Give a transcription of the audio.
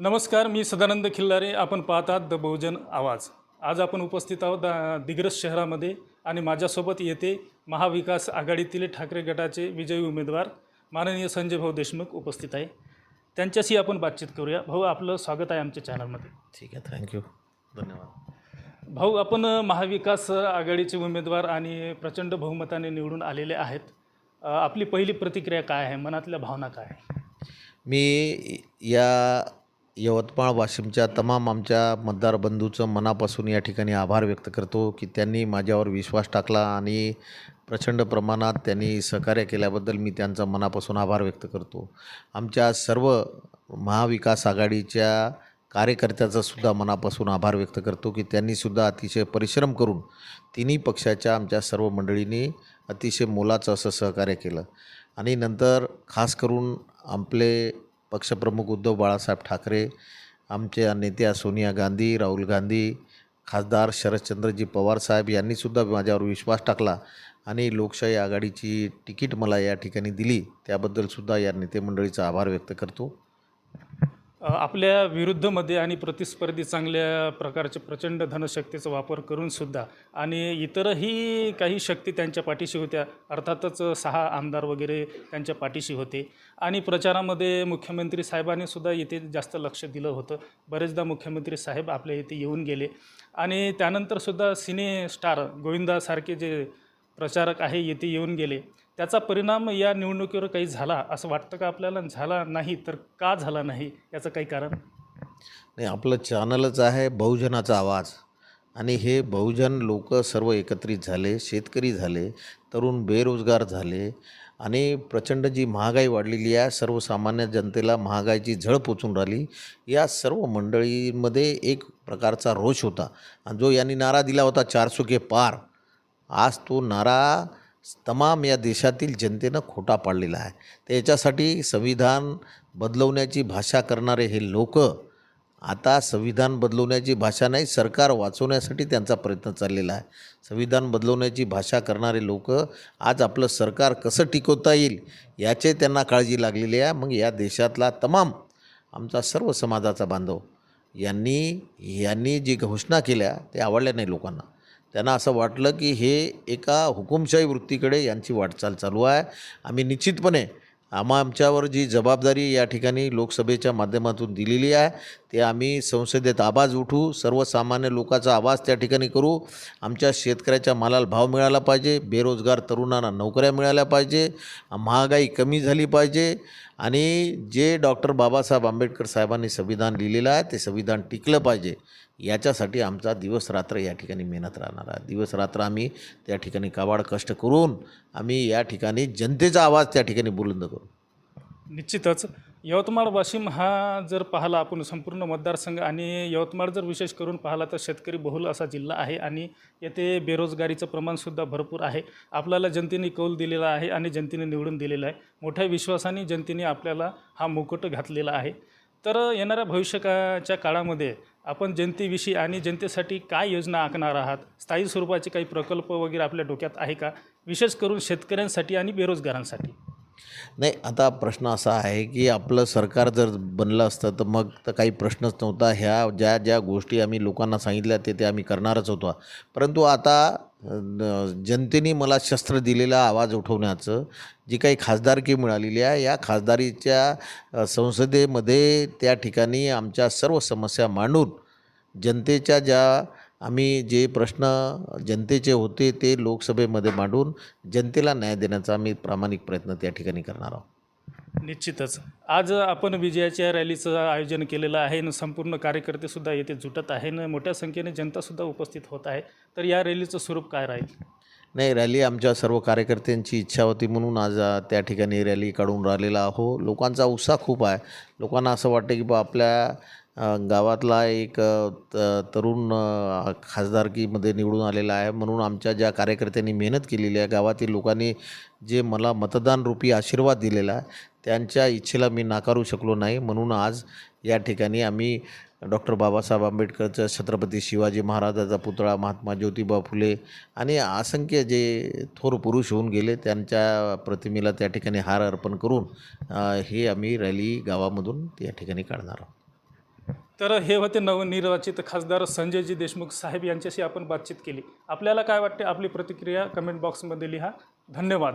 नमस्कार मी सदानंद खिल्लारे. आपण पाहतात द बहुजन आवाज. आज आपण उपस्थित आहोत दा- दिग्रस शहरामध्ये आणि माझ्यासोबत येथे महाविकास आघाडीतील ठाकरे गटाचे विजयी उमेदवार माननीय संजय भाऊ देशमुख उपस्थित आहे. त्यांच्याशी आपण बातचीत करूया. भाऊ आपलं स्वागत आहे आमच्या चॅनलमध्ये. ठीक आहे थँक्यू धन्यवाद. भाऊ आपण महाविकास आघाडीचे उमेदवार आणि प्रचंड बहुमताने निवडून आलेले आहेत. आपली पहिली प्रतिक्रिया काय आहे? मनातल्या भावना काय मी या यवतमाळ वाशिमच्या तमाम आमच्या मतदार बंधूचं मनापासून या ठिकाणी आभार व्यक्त करतो की त्यांनी माझ्यावर विश्वास टाकला आणि प्रचंड प्रमाणात त्यांनी सहकार्य केल्याबद्दल मी त्यांचा मनापासून आभार व्यक्त करतो. आमच्या सर्व महाविकास आघाडीच्या कार्यकर्त्याचा सुद्धा मनापासून आभार व्यक्त करतो की त्यांनीसुद्धा अतिशय परिश्रम करून तिन्ही पक्षाच्या आमच्या सर्व मंडळींनी अतिशय मोलाचं असं सहकार्य केलं. आणि नंतर खास करून आपले पक्षप्रमुख उद्धव बाळासाहेब ठाकरे आमच्या नेत्या सोनिया गांधी राहुल गांधी खासदार शरदचंद्रजी पवार साहेब यांनीसुद्धा माझ्यावर विश्वास टाकला आणि लोकशाही आघाडीची तिकीट मला या ठिकाणी दिली. त्याबद्दलसुद्धा या नेते मंडळीचा आभार व्यक्त करतो. आपल्या विरुद्धमध्ये आणि प्रतिस्पर्धी चांगल्या प्रकारचे प्रचंड धनशक्तीचा वापर करून सुद्धा आणि इतरही काही शक्ती त्यांच्या पाठीशी होत्या अर्थातच सहा आमदार वगैरे त्यांच्या पाठीशी होते. आणि प्रचारामध्ये मुख्यमंत्री साहेबांनी सुद्धा इथे जास्त लक्ष दिलं होतं. बरेचदा मुख्यमंत्री साहेब आपल्या इथे येऊन गेले. आणि त्यानंतरसुद्धा सिने स्टार गोविंदासारखे जे प्रचारक आहे येथे येऊन गेले. त्याचा परिणाम या निवडणुकीवर काही झाला असं वाटतं का आपल्याला? झाला नाही तर का झाला नाही याचं काही कारण? नाही आपलं चॅनलच आहे बहुजनाचा आवाज. आणि हे बहुजन लोक सर्व एकत्रित झाले शेतकरी झाले तरुण बेरोजगार झाले आणि प्रचंड जी महागाई वाढलेली आहे सर्वसामान्य जनतेला महागाईची झळ पोचून राहिली. या सर्व मंडळींमध्ये एक प्रकारचा रोष होता. आणि जो यांनी नारा दिला होता चारसो के पार आज तो नारा तमाम या देशातील जनतेनं खोटा पाडलेला आहे. त्याच्यासाठी संविधान बदलवण्याची भाषा करणारे हे लोक आता संविधान बदलवण्याची भाषा नाही सरकार वाचवण्यासाठी त्यांचा प्रयत्न चाललेला आहे. संविधान बदलवण्याची भाषा करणारे लोक आज आपलं सरकार कसं टिकवता येईल याचे त्यांना काळजी लागलेली आहे. मग या देशातला तमाम आमचा सर्व समाजाचा बांधव यांनी यांनी जी घोषणा केल्या ते आवडल्या नाही लोकांना. त्यांना असं वाटलं की हे एका हुकुमशाही वृत्तीकडे यांची वाटचाल चालू आहे. आम्ही निश्चितपणे आम्हा आमच्यावर जी जबाबदारी या ठिकाणी लोकसभेच्या माध्यमातून दिलेली आहे ते आम्ही संसदेत आवाज उठू सर्वसामान्य लोकांचा आवाज त्या ठिकाणी करू. आमच्या शेतकऱ्याच्या मालाला भाव मिळाला पाहिजे बेरोजगार तरुणांना नोकऱ्या मिळाल्या पाहिजे महागाई कमी झाली पाहिजे आणि जे डॉक्टर बाबासाहेब आंबेडकर साहेबांनी संविधान लिहिलेलं आहे ते संविधान टिकलं पाहिजे याच्यासाठी आमचा दिवस रात्र या ठिकाणी मेहनत राहणार आहे. दिवस रात्र आम्ही त्या ठिकाणी काबाड कष्ट करून आम्ही या ठिकाणी जनतेचा आवाज त्या ठिकाणी बुलंद करू. निश्चितच. यवतमाळ वाशिम हा जर पाहिला आपण संपूर्ण मतदारसंघ आणि यवतमाळ जर विशेष करून पाहिला तर शेतकरी बहुल असा जिल्हा आहे आणि येथे बेरोजगारीचं प्रमाणसुद्धा भरपूर आहे. आपल्याला जनतेने कौल दिलेला आहे आणि जनतेने निवडून दिलेला आहे. मोठ्या विश्वासाने जनतेने आपल्याला हा मुकुट घातलेला आहे. तर येणाऱ्या भविष्याच्या काळामध्ये आपण जनतेविषयी आणि जनतेसाठी काय योजना आखणार आहात? स्थायी स्वरूपाचे काही प्रकल्प वगैरे आपल्या डोक्यात आहे का? विशेष करून शेतकऱ्यांसाठी आणि बेरोजगारांसाठी. नाही आता प्रश्न असा आहे की आपलं सरकार जर बनलं असतं तर मग तर काही प्रश्नच नव्हता. ह्या ज्या ज्या गोष्टी आम्ही लोकांना सांगितल्या ते ते आम्ही करणारच होतो. परंतु आता जनतेने मला शस्त्र दिलेला आवाज उठवण्याचं जी काही खासदारकी मिळालेली आहे या खासदारीच्या संसदेमध्ये त्या ठिकाणी आमच्या सर्व समस्या मांडून जनतेच्या ज्या आम्ही जे प्रश्न जनतेचे होते ते लोकसभेमध्ये मांडून जनतेला न्याय देण्याचा आम्ही प्रामाणिक प्रयत्न त्या ठिकाणी करणार आहोत. निश्चितच. आज आपण विजयाच्या रॅलीचं आयोजन केलेलं आहे. आणि संपूर्ण कार्यकर्तेसुद्धा येथे जुटत आहे. आणि मोठ्या संख्येने जनतासुद्धा उपस्थित होत आहे. तर या रॅलीचं स्वरूप काय राहील? नाही रॅली आमच्या सर्व कार्यकर्त्यांची इच्छा होती म्हणून आज त्या ठिकाणी रॅली काढून राहिलेला आहो लोकांचा उत्साह खूप आहे. लोकांना असं वाटतं की बा आपल्या गावातला एक त तरुण खासदारकीमध्ये निवडून आलेला आहे. म्हणून आमच्या ज्या कार्यकर्त्यांनी मेहनत केलेली आहे गावातील लोकांनी जे मला मतदान रूपी आशीर्वाद दिलेला आहे त्यांच्या इच्छेला मी नाकारू शकलो नाही. म्हणून आज या ठिकाणी आम्ही डॉक्टर बाबासाहेब आंबेडकरचं छत्रपती शिवाजी महाराजाचा पुतळा महात्मा ज्योतिबा फुले आणि असंख्य जे थोर पुरुष होऊन गेले त्यांच्या प्रतिमेला त्या ठिकाणी हार अर्पण करून हे आम्ही रॅली गावामधून या ठिकाणी काढणार आहोत. तर हे होते नवनिर्वाचित खासदार संजयजी देशमुख साहेब यांच्याशी आपण बातचीत केली. आपल्याला काय वाटते? आपली प्रतिक्रिया कमेंट बॉक्समध्ये लिहा. धन्यवाद.